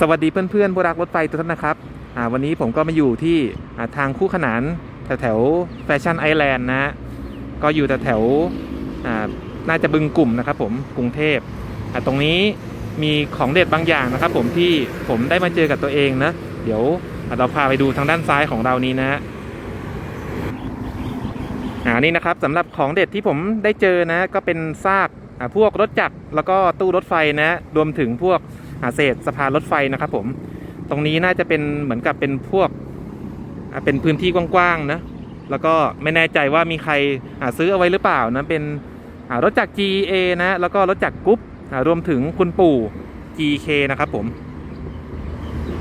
สวัสดีเพื่อนๆผู้รักรถไฟทุกท่านนะครับวันนี้ผมก็มาอยู่ที่ทางคู่ขนานแถวแฟชั่นไอแลนด์นะก็อยู่แถวแถวน่าจะบึงกลุ่มนะครับผมกรุงเทพตรงนี้มีของเด็ดบางอย่างนะครับ ผมที่ผมได้มาเจอกับตัวเองนะเดี๋ยวเราพาไปดูทางด้านซ้ายของเรานี้นะฮะอ่านี่นะครับสำหรับของเด็ดที่ผมได้เจอนะ ก็เป็นซากพวกรถจักรแล้วก็ตู้รถไฟนะ รวมถึงพวก เศษสะพานรถไฟนะครับผม ตรงนี้น่าจะเป็นเหมือนกับเป็นพวกเป็นพื้นที่กว้างๆนะ แล้วก็ไม่แน่ใจว่ามีใครอ่าซื้อเอาไว้หรือเปล่านะ เป็นรถจัก GA นะ แล้วก็รถจักกรุ๊ปรวมถึงคุณปู่ GK นะครับผม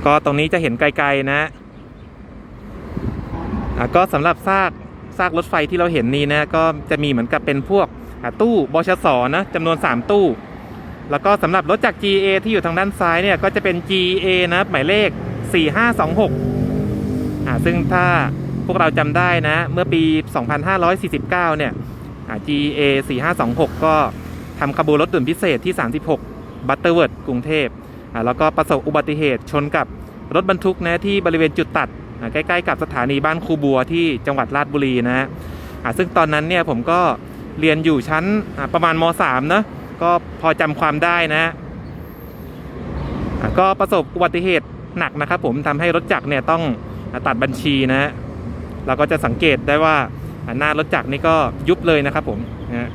ก็ตรงนี้จะเห็นไกลๆนะก็สำหรับซากซากรถไฟที่เราเห็นนี้นะ ก็จะมีเหมือนกับเป็นพวกตู้บชสนะจำนวน 3 ตู้ แล้วก็สำหรับรถจาก GA ที่อยู่ทางด้านซ้ายเนี่ยก็จะเป็น GA นะครับหมายเลข 4526อ่าซึ่งถ้าพวกเราจำได้นะเมื่อปี 2549 เนี่ยอ่า GA 4526 ก็ทำขบวนรถด่วนพิเศษที่ 36 บัตเตอร์เวิร์ดกรุงเทพอ่าแล้วก็ประสบอุบัติเหตุชนกับรถบรรทุกนะที่บริเวณจุดตัดอ่าใกล้ๆกับสถานีบ้านครูบัวที่จังหวัดราชบุรีนะฮะอ่าซึ่งตอนนั้นเนี่ยผมก็เรียนอยู่ชั้นอ่าประมาณม .3 นะ ก็พอจำความได้นะอะก็ประสบอุบัติเหตุหนักนะครับ ผมทำให้รถจักรเนี่ยต้องตัดบัญชีนะเราก็จะสังเกตได้ว่าหน้ารถจักรนี่ก็ยุบเลยนะครับ ผมนะ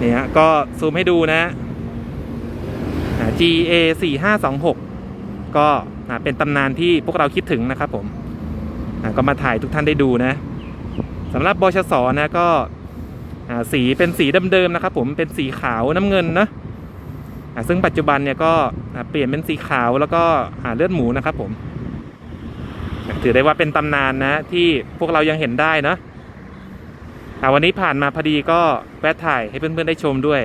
นี่ฮะก็ซูมให้ดูนะอะ GA 4526 ก็เป็นตำนานที่พวกเราคิดถึงนะครับผมก็มาถ่ายทุกท่านได้ดูนะสำหรับบชสนะก็ สีเป็นสีเดิมๆนะครับผมเป็นสีขาวน้ำเงินนะอ่าซึ่งปัจจุบันเนี่ยก็เปลี่ยนเป็นสีขาวแล้วก็อ่าเลือดหมูนะครับผมถือได้ว่าเป็นตำนานนะที่พวกเรายังเห็นได้นะอ่าวันนี้ผ่านมาพอดีก็แวะถ่ายให้เพื่อนๆได้ชมด้วย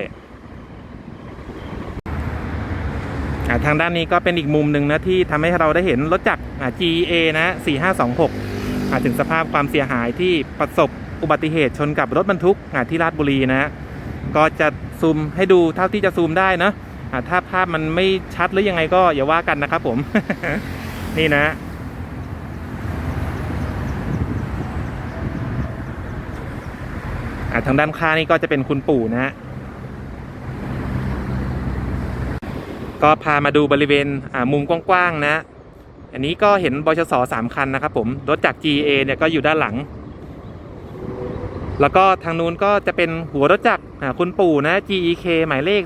อ่าทางด้านนี้ก็เป็นอีกมุมหนึ่งนะที่ทำให้เราได้เห็นรถจักรอ่า GA นะ 4526อ่าถึงสภาพความเสียหายที่ประสบ อุบัติเหตุชนกับรถบรรทุกอ่าที่ราชบุรีนะฮะก็จะซูมให้ดูเท่าที่จะซูมได้นะอ่าถ้าภาพมันไม่ชัดหรือยังไงก็อย่าว่ากันนะครับผม นี่นะ ทางด้านข้างนี่ก็จะเป็นคุณปู่นะฮะก็พามาดูบริเวณมุมกว้างๆนะ อันนี้ก็เห็นบชสสามคันนะครับผม รถจาก GA เนี่ยก็อยู่ด้านหลัง แล้วก็ทางนู้นก็จะเป็นหัวรถจักรคุณปู่นะ GEK หมายเลข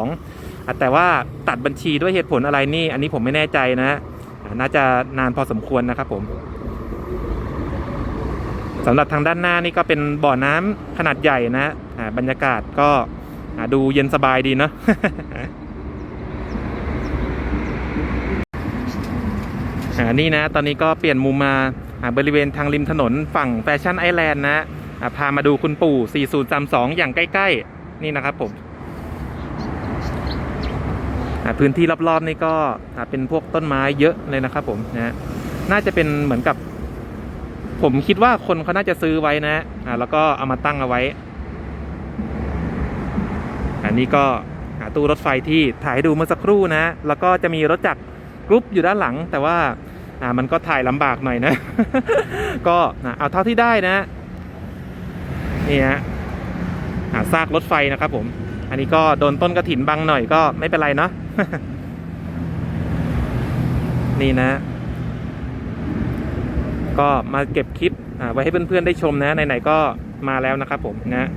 4032 แต่ว่าตัดบัญชีด้วยเหตุผลอะไรนี่ อันนี้ผมไม่แน่ใจนะน่าจะนานพอสมควรนะครับผมสำหรับทางด้านหน้านี่ก็เป็นบ่อน้ำขนาดใหญ่นะอ่าบรรยากาศก็ดูเย็นสบายดีเนาะอ่านี่นะ ตอนนี้ก็เปลี่ยนมุมมาบริเวณทางริมถนนฝั่งแฟชั่นไอแลนด์นะ พามาดูคุณปู่ 4032 อย่างใกล้ ๆ นี่นะครับผมพื้นที่รอบๆนี่ก็เป็นพวกต้นไม้เยอะเลยนะครับผมนะน่าจะเป็นเหมือนกับ ผมคิดว่าคนเขาน่าจะซื้อไว้นะอ่าแล้วก็เอามาตั้งเอาไว้ อันนี้ก็ตู้รถไฟที่ถ่ายให้ดูเมื่อสักครู่นะ แล้วก็จะมีรถจักรกรุ๊ปอยู่ด้านหลัง แต่ว่ามันก็ถ่ายลำบากหน่อยนะ ก็เอาเท่าที่ได้นะ นี่ฮะอ่าซากรถไฟนะครับผม อันนี้ก็โดนต้นกระถินบังหน่อยก็ไม่เป็นไรเนาะนี่นะ ก็มาเก็บคลิปไว้ให้เพื่อนๆได้ชมนะไหนๆก็มาแล้วนะครับผมนะ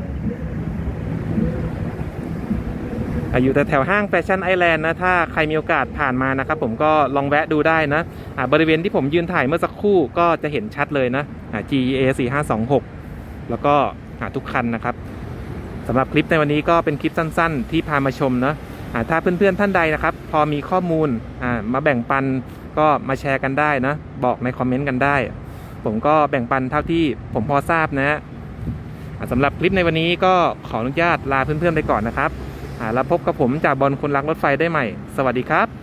อะอยู่แถวห้างแฟชั่นไอแลนด์นะ ถ้าใครมีโอกาสผ่านมานะครับผมก็ลองแวะดูได้นะอะบริเวณที่ผมยืนถ่ายเมื่อสักครู่ก็จะเห็นชัดเลยนะะ GEA 4526 แล้วก็ อะทุกคันนะครับสำหรับคลิปในวันนี้ก็เป็นคลิปสั้น ๆ ที่พามาชมเนะอะถ้าเพื่อนๆท่านใดนะครับ พอมีข้อมูลมาแบ่งปันก็มาแชร์กันได้นะ บอกในคอมเมนต์กันได้ ผมก็แบ่งปันเท่าที่ผมพอทราบนะอะสำหรับคลิปในวันนี้ก็ขออนุญาตลาเพื่อนๆไปก่อนนะครับแล้วพบกับผมจากบอลคนรักรถไฟได้ใหม่ สวัสดีครับ